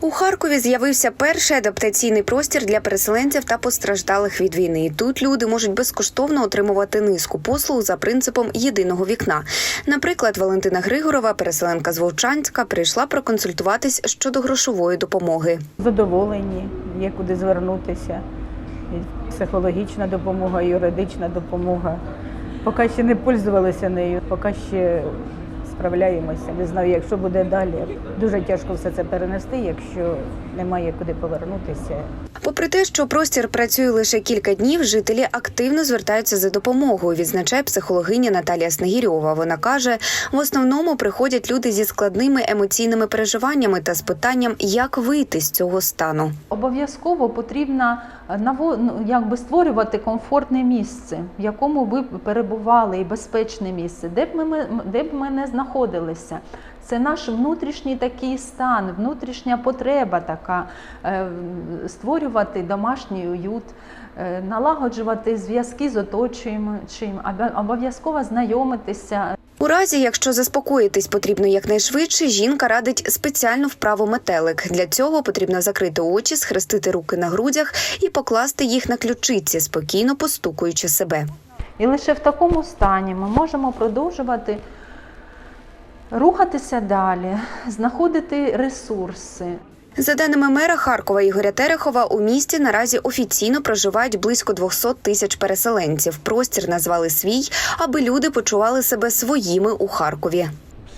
У Харкові з'явився перший адаптаційний простір для переселенців та постраждалих від війни. Тут люди можуть безкоштовно отримувати низку послуг за принципом єдиного вікна. Наприклад, Валентина Григорова, переселенка з Вовчанська, прийшла проконсультуватись щодо грошової допомоги. задоволені, є куди звернутися. Психологічна допомога, юридична допомога. Поки ще не пользувалися нею, поки ще справляємося. Не знаю, якщо буде далі. Дуже тяжко все це перенести, якщо немає куди повернутися. Попри те, що простір працює лише кілька днів, жителі активно звертаються за допомогою. Відзначає психологиня Наталія Снегірьова. Вона каже, в основному приходять люди зі складними емоційними переживаннями та з питанням, як вийти з цього стану. Обов'язково ну, якби створювати комфортне місце, в якому ви перебували, і безпечне місце, де б ми, де б ми не знаходилися. Це наш внутрішній такий стан, внутрішня потреба така е, створювати домашній уют, е, налагоджувати зв'язки з оточуючим, обов'язково знайомитися У разі, якщо заспокоїтись потрібно якнайшвидше, жінка радить спеціальну вправу метелик. Для цього потрібно закрити очі, схрестити руки на грудях і покласти їх на ключиці, спокійно постукуючи себе. І лише в такому стані ми можемо продовжувати рухатися далі, знаходити ресурси. За даними мера Харкова Ігоря Терехова, у місті наразі офіційно проживають близько 200 тисяч переселенців. Простір назвали свій, аби люди почували себе своїми у Харкові.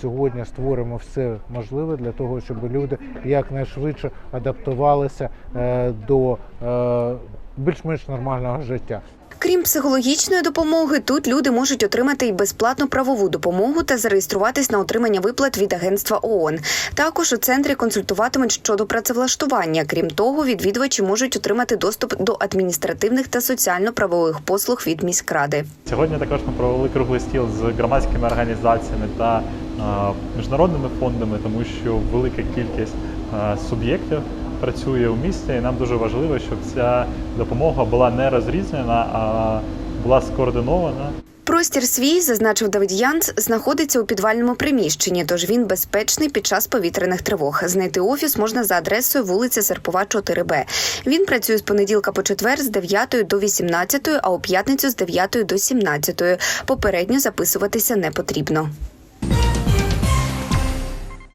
Сьогодні створимо все можливе для того, щоб люди якнайшвидше адаптувалися е, до е, більш-менш нормального життя. Крім психологічної допомоги, тут люди можуть отримати й безплатну правову допомогу та зареєструватись на отримання виплат від агентства ООН. Також у центрі консультуватимуть щодо працевлаштування. Крім того, відвідувачі можуть отримати доступ до адміністративних та соціально-правових послуг від міськради. Сьогодні також ми провели круглий стіл з громадськими організаціями та е, міжнародними фондами, тому що велика кількість е, суб'єктів працює у місті, і нам дуже важливо, щоб ця допомога була не розрізнена, а була скоординована. Простір свій, зазначив Давид Янц, знаходиться у підвальному приміщенні, тож він безпечний під час повітряних тривог. Знайти офіс можна за адресою вулиця Серпова, 4Б. Він працює з понеділка по четвер з 9 до 18, а у п'ятницю з 9 до 17. Попередньо записуватися не потрібно.